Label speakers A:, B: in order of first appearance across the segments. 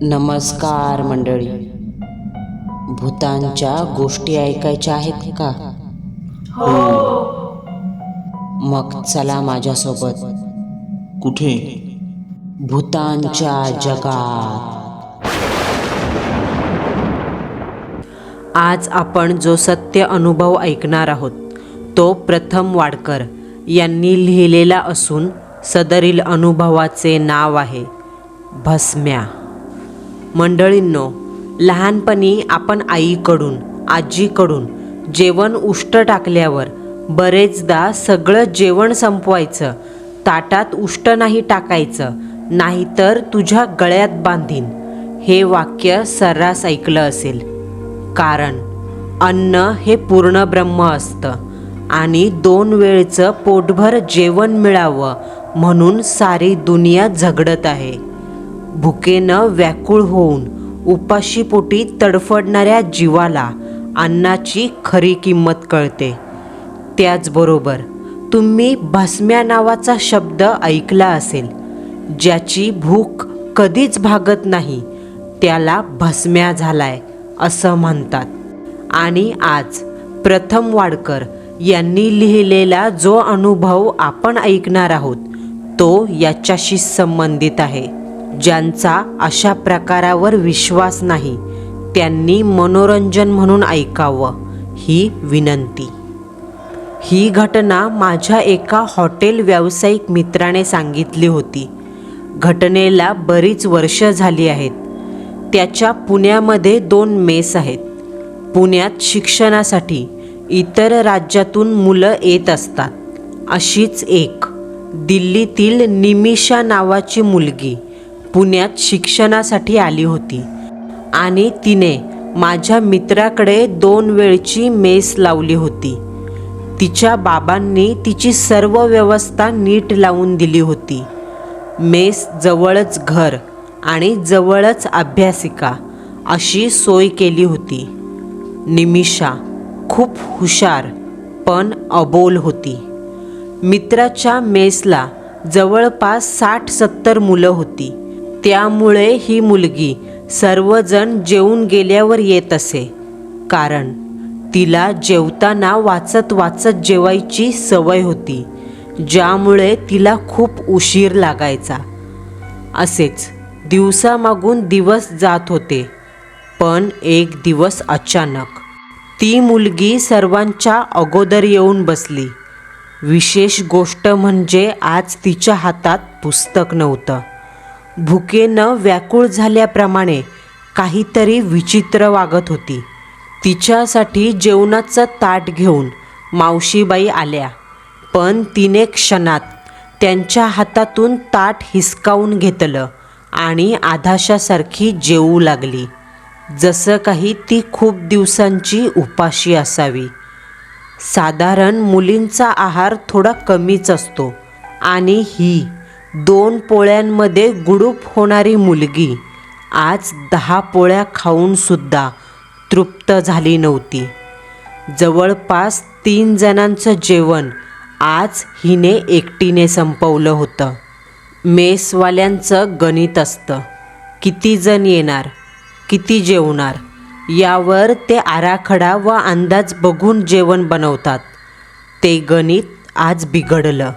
A: नमस्कार मंडळी. भूतांच्या गोष्टी ऐकायच्या आहेत का? मग चला माझ्यासोबत.
B: कुठे?
A: भूतांच्या जगात. आज आपण जो सत्य अनुभव ऐकणार आहोत तो प्रथम वाडकर यांनी लिहिलेला असून सदरील अनुभवाचे नाव आहे भस्म्या. मंडळींनो लहानपणी आपण आईकडून आजीकडून जेवण उष्ट टाकल्यावर बरेचदा सगळं जेवण संपवायचं ताटात उष्ट नाही टाकायचं नाहीतर तुझ्या गळ्यात बांधीन. हे वाक्य सर्रास ऐकलं असेल. कारण अन्न हे पूर्ण ब्रह्म असतं आणि दोन वेळचं पोटभर जेवण मिळावं म्हणून सारी दुनिया झगडत आहे. भुकेनं व्याकुळ होऊन उपाशीपोटी तडफडणाऱ्या जीवाला अन्नाची खरी किंमत कळते. त्याचबरोबर तुम्ही भस्म्या नावाचा शब्द ऐकला असेल ज्याची भूक कधीच भागत नाही त्याला भस्म्या झालाय असं म्हणतात. आणि आज प्रथम वाडकर यांनी लिहिलेला जो अनुभव आपण ऐकणार आहोत तो याच्याशी संबंधित आहे. ज्यांचा अशा प्रकारावर विश्वास नाही त्यांनी मनोरंजन म्हणून ऐकावं ही विनंती. ही घटना माझ्या एका हॉटेल व्यावसायिक मित्राने सांगितली होती. घटनेला बरीच वर्ष झाली आहेत. त्याच्या पुण्यामध्ये दोन मेस आहेत. पुण्यात शिक्षणासाठी इतर राज्यातून मुलं येत असतात. अशीच एक दिल्लीतील निमिषा नावाची मुलगी. पुण्यात शिक्षणासाठी आली होती. आणि तिने माझ्या मित्राकडे दोन वेळची मेस लावली होती. तिच्या बाबांनी तिची सर्व व्यवस्था नीट लावून दिली होती. मेस जवळच घर आणि जवळच अभ्यासिका अशी सोय केली होती. निमिषा खूप हुशार पण अबोल होती. मित्राच्या मेसला जवळपास साठ सत्तर मुलं होती. त्यामुळे ही मुलगी सर्वजण जेवून गेल्यावर येत असे. कारण तिला जेवताना वाचत वाचत जेवायची सवय होती ज्यामुळे तिला खूप उशीर लागायचा. असेच दिवसामागून दिवस जात होते पण एक दिवस अचानक ती मुलगी सर्वांच्या अगोदर येऊन बसली. विशेष गोष्ट म्हणजे आज तिच्या हातात पुस्तक नव्हतं. भुकेनं व्याकुळ झाल्याप्रमाणे काहीतरी विचित्र वागत होती. तिच्यासाठी जेवणाचं ताट घेऊन मावशीबाई आल्या. पण तिने क्षणात त्यांच्या हातातून ताट हिसकावून घेतलं आणि आधाशासारखी जेवू लागली. जसं काही ती खूप दिवसांची उपाशी असावी. साधारण मुलींचा आहार थोडा कमीच असतो आणि ही दोन पोळ्यांमध्ये गुडूप होणारी मुलगी. आज दहा पोळ्या खाऊनसुद्धा तृप्त झाली नव्हती. जवळपास तीन जणांचं जेवण आज हिने एकटीने संपवलं होतं. मेसवाल्यांचं गणित असतं. किती जण येणार? किती जेवणार? यावर ते आराखडा व अंदाज बघून जेवण बनवतात. ते गणित आज बिघडलं.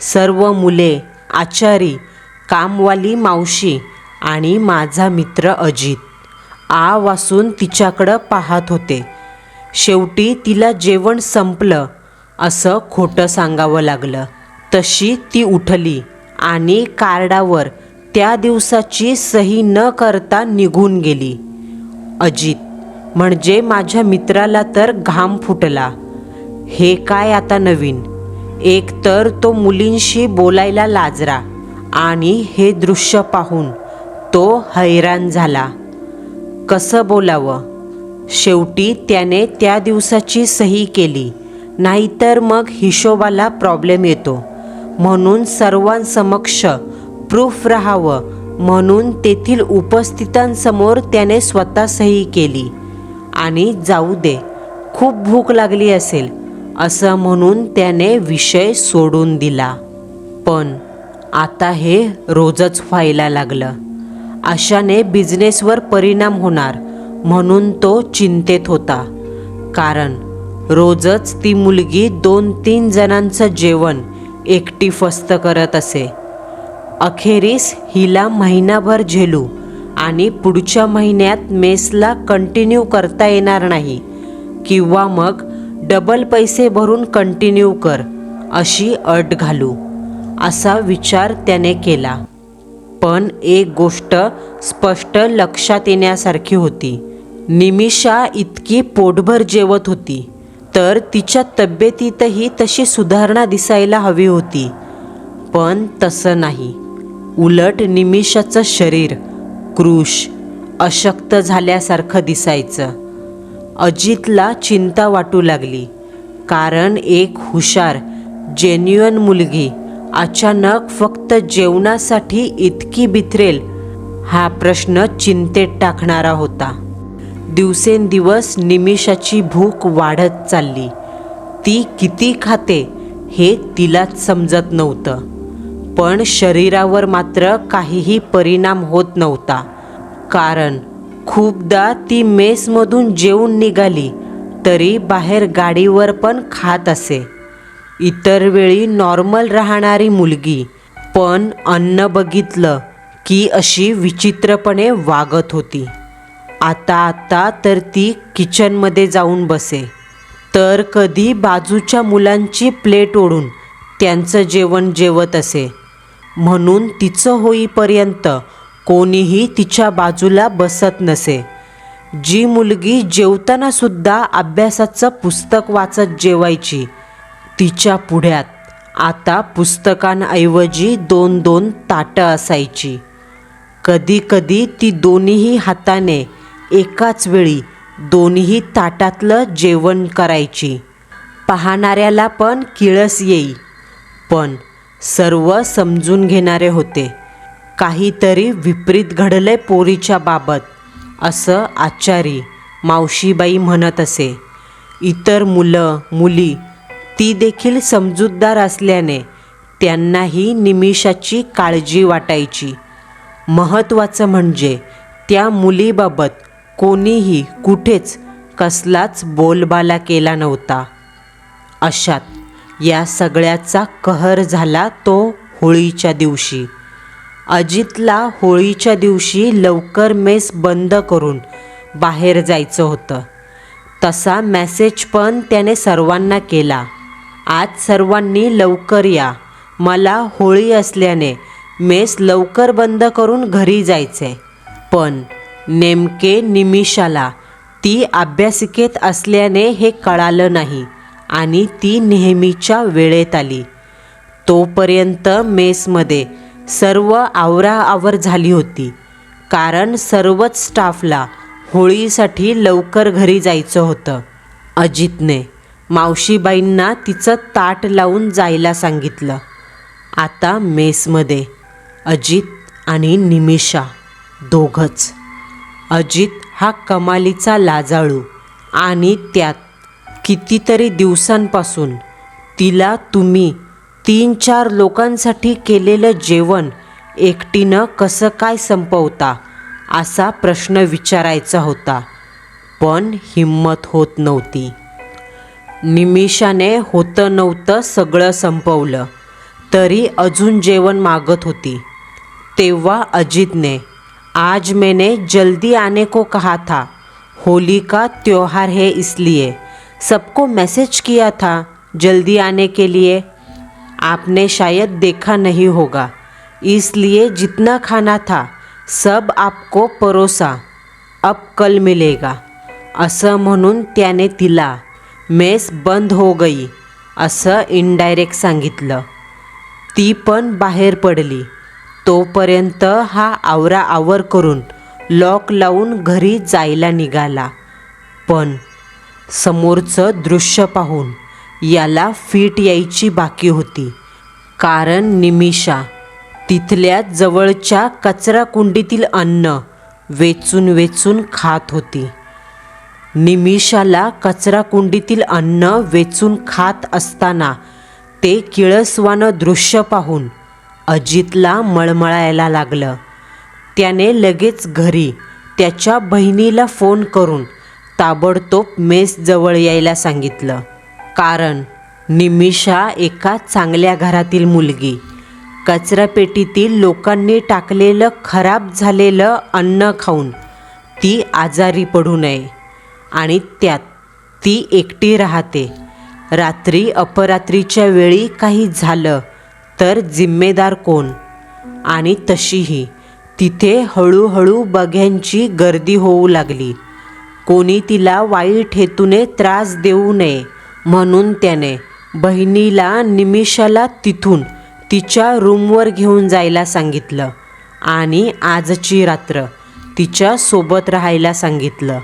A: सर्व मुले आचारी कामवाली मावशी आणि माझा मित्र अजित. आ वासून तिच्याकडं पाहत होते. शेवटी तिला जेवण संपलं असं खोटं सांगावं लागलं. तशी ती उठली आणि कार्डावर त्या दिवसाची सही न करता निघून गेली. अजित म्हणजे माझ्या मित्राला तर घाम फुटला. हे काय आता नवीन? एक तर तो मुलींशी बोलायला लाजरा आणि हे दृश्य पाहून तो हैराण झाला. कसं बोलावं? शेवटी त्याने त्या दिवसाची सही केली नाहीतर मग हिशोबाला प्रॉब्लेम येतो. म्हणून सर्वांसमक्ष प्रूफ राहावं म्हणून तेथील उपस्थितांसमोर त्याने स्वतः सही केली. आणि जाऊ दे खूप भूक लागली असेल. असं म्हणून त्याने विषय सोडून दिला. पण आता हे रोजच व्हायला लागलं. अशाने बिझनेसवर परिणाम होणार म्हणून तो चिंतेत होता. कारण रोजच ती मुलगी दोन तीन जणांचं जेवण एकटी फस्त करत असे. अखेरीस हिला महिनाभर झेलू आणि पुढच्या महिन्यात मेसला कंटिन्यू करता येणार नाही. किंवा मग डबल पैसे भरून कंटिन्यू कर अशी अट घालू असा विचार त्याने केला. पण एक गोष्ट स्पष्ट लक्षात येण्यासारखी होती. निमिषा इतकी पोटभर जेवत होती तर तिच्या तब्येतीतही तशी सुधारणा दिसायला हवी होती. पण तसं नाही. उलट निमिषाचं शरीर क्रूश अशक्त झाल्यासारखं दिसायचं. अजितला चिंता वाटू लागली. कारण एक हुशार जेन्युअन मुलगी अचानक फक्त जेवणासाठी इतकी बिथरेल हा प्रश्न चिंतेत टाकणारा होता. दिवसेंदिवस निमिषाची भूक वाढत चालली. ती किती खाते हे तिलाच समजत नव्हतं. पण शरीरावर मात्र काहीही परिणाम होत नव्हता. कारण खूपदा ती मेसमधून जेवून निघाली तरी बाहेर गाडीवर पण खात असे. इतर वेळी नॉर्मल राहणारी मुलगी पण अन्न बघितलं की अशी विचित्रपणे वागत होती. आता आता तर ती किचनमध्ये जाऊन बसे. तर कधी बाजूच्या मुलांची प्लेट ओढून त्यांचं जेवण जेवत असे. म्हणून तिचं होईपर्यंत कोणीही तिच्या बाजूला बसत नसे. जी मुलगी जेवताना सुद्धा अभ्यासाचं पुस्तक वाचत जेवायची तिच्या पुढ्यात आता पुस्तकांऐवजी दोन दोन ताटं असायची. कधी कधी ती दोन्हीही हाताने एकाच वेळी दोन्ही ताटातलं जेवण करायची. पाहणाऱ्याला पण किळस येई पण सर्व समजून घेणारे होते. काहीतरी विपरीत घडलंय पोरीच्या बाबत असं आचारी मावशीबाई म्हणत असे. इतर मुलं मुली ती देखील समजूतदार असल्याने त्यांनाही निमिषाची काळजी वाटायची. महत्त्वाचं म्हणजे त्या मुलीबाबत कोणीही कुठेच कसलाच बोलबाला केला नव्हता. अशात या सगळ्याचा कहर झाला तो होळीच्या दिवशी. अजितला होळीच्या दिवशी लवकर मेस बंद करून बाहेर जायचं होतं. तसा मेसेज पण त्याने सर्वांना केला. आज सर्वांनी लवकर या. मला होळी असल्याने मेस लवकर बंद करून घरी जायचे पण नेमके निमिषाला ती अभ्यासिकेत असल्याने हे कळालं नाही आणि ती नेहमीच्या वेळेत आली. तोपर्यंत मेसमध्ये सर्व आवराआवर झाली होती. कारण सर्वच स्टाफला होळीसाठी लवकर घरी जायचं होतं. अजितने मावशीबाईंना तिचं ताट लावून जायला सांगितलं. आता मेसमध्ये अजित आणि निमिषा दोघंच. अजित हा कमालीचा लाजाळू आणि त्यात कितीतरी दिवसांपासून तिला तुम्ही तीन चार लोकांसाठी केलेलं जेवण एकटीनं कसं काय संपवता असा प्रश्न विचारायचा होता. पण हिंमत होत नव्हती. निमिषाने होतं नव्हतं सगळं संपवलं. तरी अजून जेवण मागत होती. तेव्हा अजितने आज मैंने जल्दी आने को कहा था होली का त्योहार है इसलिए सबको मैसेज किया था जल्दी आने के लिए. आपने शायद देखा नहीं होगा। इसलिए जितना खाना था सब आपको परोसा। अब कल मिलेगा। असं म्हणून त्याने तिला। मेस बंद हो गई। असं इनडायरेक्ट सांगितलं। ती पण बाहेर पडली। तोपर्यंत हा आवरा आवर करून लॉक लावून घरी जायला निघाला. पण समोरचं दृश्य पाहून याला फीट यायची बाकी होती. कारण निमिषा तिथल्या जवळच्या कचरा कुंडीतील अन्न वेचून वेचून खात होती. निमिषाला कचरा कुंडीतील अन्न वेचून खात असताना ते किळसवानं दृश्य पाहून अजितला मळमळायला लागलं. त्याने लगेच घरी त्याच्या बहिणीला फोन करून ताबडतोब मेसजवळ यायला सांगितलं. कारण निमिषा एका चांगल्या घरातील मुलगी. कचरापेटीतील लोकांनी टाकलेलं खराब झालेलं अन्न खाऊन ती आजारी पडू नये आणि त्यात ती एकटी राहते. रात्री अपरात्रीच्या वेळी काही झालं तर जिम्मेदार कोण? आणि तशीही तिथे हळूहळू बघ्यांची गर्दी होऊ लागली. कोणी तिला वाईट हेतूने त्रास देऊ नये. म्हणून त्याने बहिणीला निमिषाला तिथून तिच्या रूमवर घेऊन जायला सांगितलं आणि आजची रात्र तिच्या सोबत राहायला सांगितलं.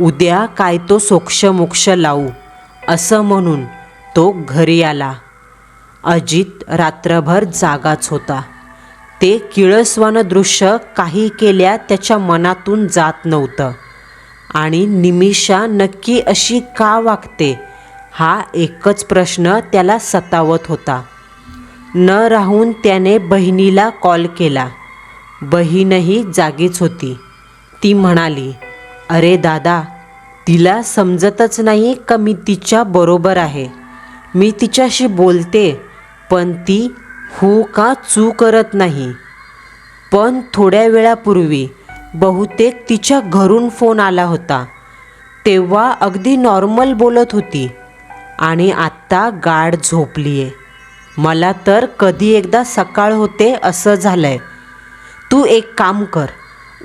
A: उद्या काय तो सोक्षमोक्ष लावू असं म्हणून तो घरी आला. अजित रात्रभर जागाच होता. ते किळसवानं दृश्य काही केल्या त्याच्या मनातून जात नव्हतं. आणि निमिषा नक्की अशी का वागते? हा एकच प्रश्न त्याला सतावत होता. न राहून त्याने बहिणीला कॉल केला. बहीणही जागीच होती. ती म्हणाली अरे दादा तिला समजतच नाही का मी तिच्या बरोबर आहे. मी तिच्याशी बोलते पण ती हू का चू करत नाही. पण थोड्या वेळापूर्वी बहुतेक तिच्या घरून फोन आला होता. तेव्हा अगदी नॉर्मल बोलत होती. आणि आत्ता गाढ झोपली आहे मला तर कधी एकदा सकाळ होते असं झालं आहे तू एक काम कर.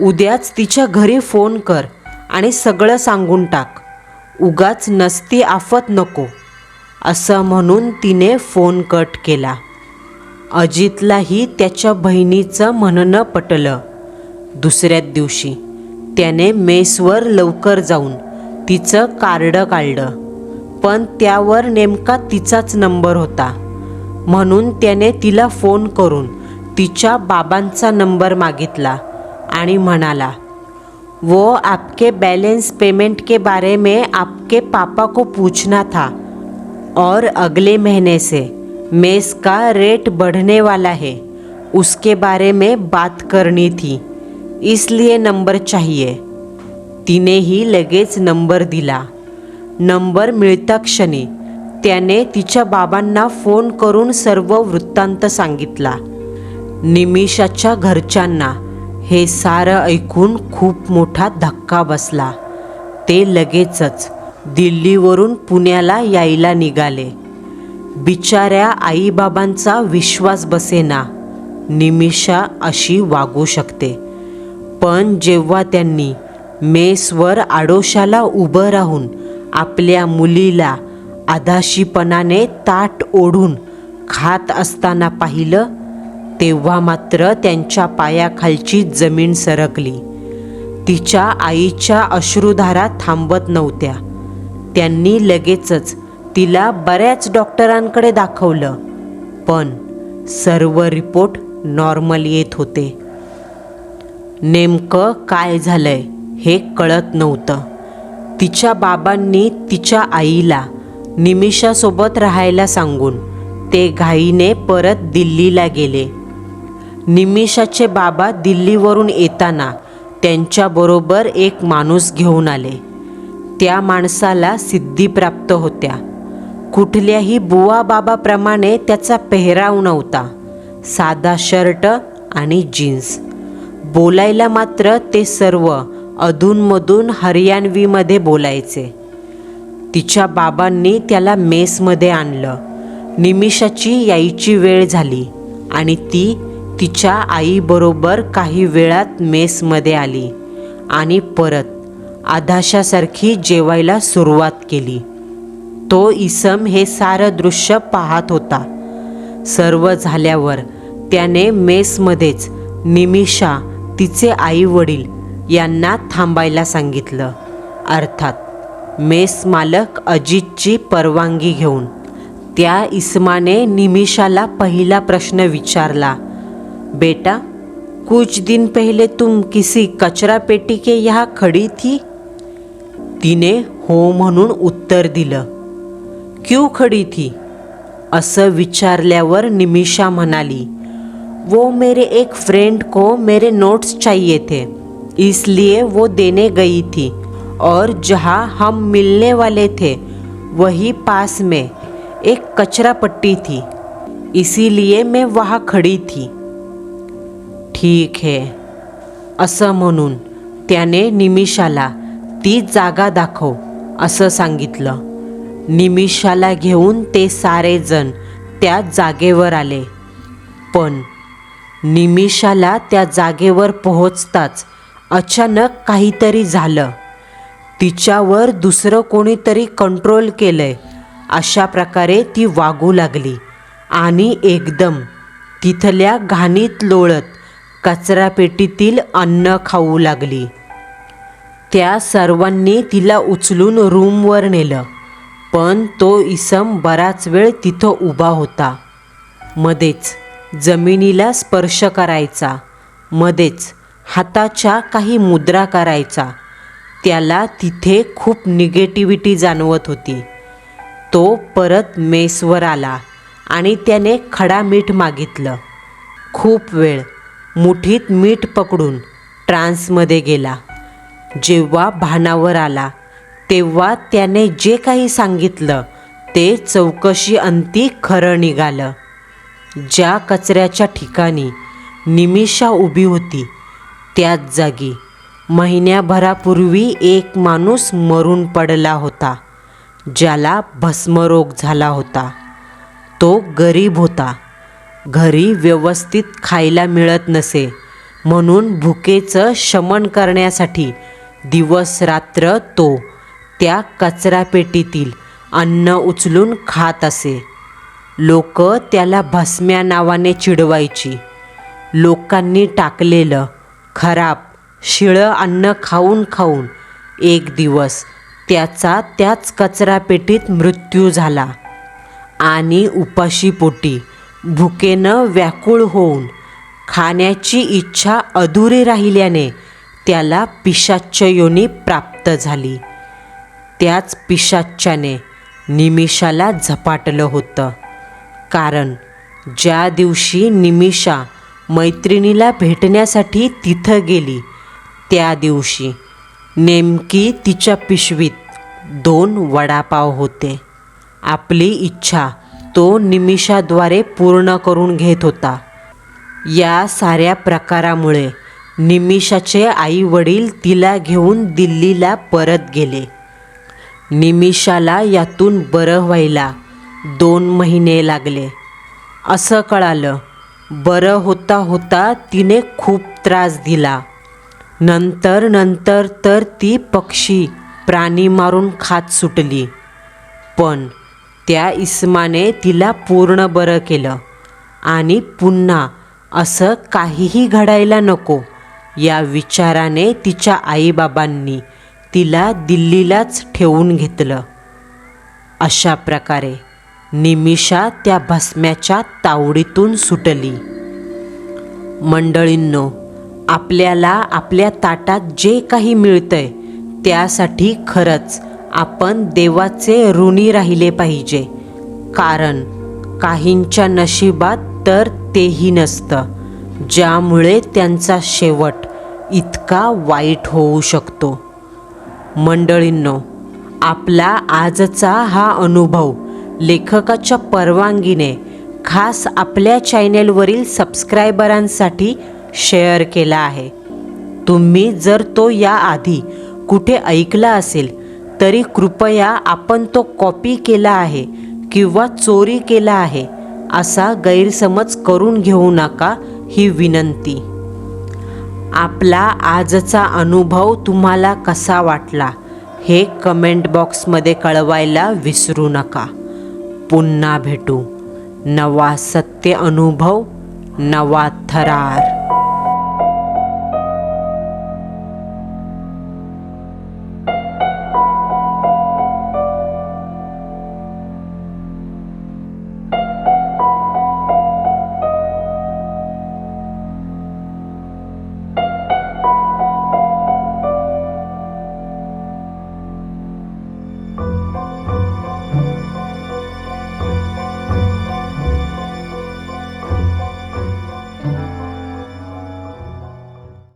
A: उद्याच तिच्या घरी फोन कर आणि सगळं सांगून टाक. उगाच नसती आफत नको. असं म्हणून तिने फोन कट केला. अजितलाही त्याच्या बहिणीचं म्हणणं पटलं. दुसऱ्याच दिवशी त्याने मेसवर लवकर जाऊन तिचं कार्ड काढलं. पण त्यावर नेमका तिचाच नंबर होता. म्हणून त्याने तिला फोन करून तिच्या बाबांचा नंबर मागितला आणि म्हणाला वो आपके बैलेंस पेमेंट के बारे में आपके पापा को पूछना था और अगले महीने से मेस का रेट बढ़ने वाला है उसके बारे में बात करनी थी इसलिए नंबर चाहिए। तिनेही लगेच नंबर दिला. नंबर मिळता क्षणी. त्याने तिच्या बाबांना फोन करून सर्व वृत्तांत सांगितला. निमिषाच्या घरच्यांना हे सारं ऐकून खूप मोठा धक्का बसला. ते लगेचच दिल्लीवरून पुण्याला यायला निघाले. बिचाऱ्या आईबाबांचा विश्वास बसेना. निमिषा अशी वागू शकते. पण जेव्हा त्यांनी मेसवर आडोशाला उभं राहून आपल्या मुलीला आधाशीपणाने ताट ओढून खात असताना पाहिलं तेव्हा मात्र त्यांच्या पायाखालची जमीन सरकली. तिच्या आईच्या अश्रुधारा थांबत नव्हत्या. त्यांनी लगेचच तिला बऱ्याच डॉक्टरांकडे दाखवलं पण सर्व रिपोर्ट नॉर्मल येत होते. नेमकं काय झालंय हे कळत नव्हतं. तिच्या बाबांनी तिच्या आईला निमिषासोबत राहायला सांगून ते घाईने परत दिल्लीला गेले. निमिषाचे बाबा दिल्लीवरून येताना त्यांच्याबरोबर एक माणूस घेऊन आले. त्या माणसाला सिद्धी प्राप्त होत्या. कुठल्याही बुवा बाबाप्रमाणे त्याचा पेहराव नव्हता. साधा शर्ट आणि जीन्स. बोलायला मात्र ते सर्व अधूनमधून हरियाणवीमध्ये बोलायचे. तिच्या बाबांनी त्याला मेसमध्ये आणलं. निमिषाची यायची वेळ झाली आणि ती तिच्या आईबरोबर काही वेळात मेसमध्ये आली आणि परत आधाशासारखी जेवायला सुरुवात केली. तो इसम हे सारं दृश्य पाहत होता. सर्व झाल्यावर त्याने मेसमध्येच निमिषा तिचे आई वडील यांना थांबायला सांगितलं. अर्थात मेस मालक अजितची परवानगी घेऊन. त्या इसमाने निमिषाला पहिला प्रश्न विचारला. बेटा कुछ दिन पहले तुम किसी कचरा पेटी के यहाँ खड़ी थी? तिने हो म्हणून उत्तर दिलं. क्यू खडी थी? असं विचारल्यावर निमिषा म्हणाली. वो मेरे एक फ्रेंड को मेरे नोट्स चाहिए थे. इसलिए वो देने गई थी। और जहाँ हम मिलने वाले थे वही पास में एक कचरा पट्टी थी। इसीलिए मैं वहाँ खड़ी थी। ठीक है। असं म्हणून त्याने निमिषाला ती जागा दाखव असं सांगितलं. निमिषाला घेऊन ते सारेजण त्या जागेवर आले. पण निमिषाला त्या जागेवर पोहोचताच अचानक काहीतरी झालं. तिच्यावर दुसरं कोणीतरी कंट्रोल केलंय. अशा प्रकारे ती वागू लागली आणि एकदम तिथल्या घाणीत लोळत कचरापेटीतील अन्न खाऊ लागली. त्या सर्वांनी तिला उचलून रूमवर नेलं पण तो इसम बराच वेळ तिथं उभा होता. मध्येच जमिनीला स्पर्श करायचा मध्येच हाताच्या काही मुद्रा करायचा. त्याला तिथे खूप निगेटिव्हिटी जाणवत होती. तो परत मेसवर आला आणि त्याने खडा मीठ मागितलं. खूप वेळ मुठीत मीठ पकडून ट्रान्समध्ये गेला. जेव्हा भानावर आला तेव्हा त्याने जे काही सांगितलं ते चौकशी अंती खरं निघालं. ज्या कचऱ्याच्या ठिकाणी निमिषा उभी होती त्याच जागी. महिन्याभरापूर्वी एक माणूस मरून पडला होता ज्याला भस्मरोग झाला होता. तो गरीब होता. घरी व्यवस्थित खायला मिळत नसे म्हणून भुकेचं शमन करण्यासाठी दिवस रात्र तो त्या कचरापेटीतील अन्न उचलून खात असे. लोक त्याला भस्म्या नावाने चिडवायची. लोकांनी टाकलेलं खराब. शिळं अन्न खाऊन खाऊन. एक दिवस त्याचा त्याच कचरापेटीत मृत्यू झाला. आणि उपाशीपोटी भुकेनं व्याकुळ होऊन खाण्याची इच्छा अधुरी राहिल्याने त्याला पिशाच्च योनी प्राप्त झाली. त्याच पिशाच्याने निमिषाला झपाटलं होतं. कारण ज्या दिवशी निमिषा मैत्रिणीला भेटण्यासाठी तिथं गेली. त्या दिवशी नेमकी तिच्या पिशवीत दोन वडापाव होते. आपली इच्छा तो निमिषाद्वारे पूर्ण करून घेत होता. या साऱ्या प्रकारामुळे निमिषाचे आई वडील तिला घेऊन दिल्लीला परत गेले. निमिषाला यातून बरं व्हायला दोन महिने लागले. असं कळालं बरं होता होता तिने खूप त्रास दिला. नंतर नंतर तर ती पक्षी प्राणी मारून खात सुटली. पण त्या इस्माने तिला पूर्ण बरं केलं. आणि पुन्हा असं काहीही घडायला नको या विचाराने तिच्या आईबाबांनी तिला दिल्लीलाच ठेवून घेतलं. अशा प्रकारे निमिषा त्या भस्म्याच्या तावडीतून सुटली. मंडळींनो आपल्याला आपल्या ताटात जे काही मिळतंय त्यासाठी खरंच आपण देवाचे ऋणी राहिले पाहिजे. कारण काहींच्या नशिबात तर तेही नसतं ज्यामुळे त्यांचा शेवट इतका वाईट होऊ शकतो. मंडळींनो आपला आजचा हा अनुभव लेखकाच्या परवानगीने खास आपल्या चॅनेलवरील सबस्क्रायबरांसाठी शेअर केला आहे. तुम्ही जर तो याआधी कुठे ऐकला असेल तरी कृपया आपण तो कॉपी केला आहे किंवा चोरी केला आहे असा गैरसमज करून घेऊ नका ही विनंती. आपला आजचा अनुभव तुम्हाला कसा वाटला हे कमेंट बॉक्समध्ये कळवायला विसरू नका. पुन्हा भेटू. नवा सत्य अनुभव नवा थरार.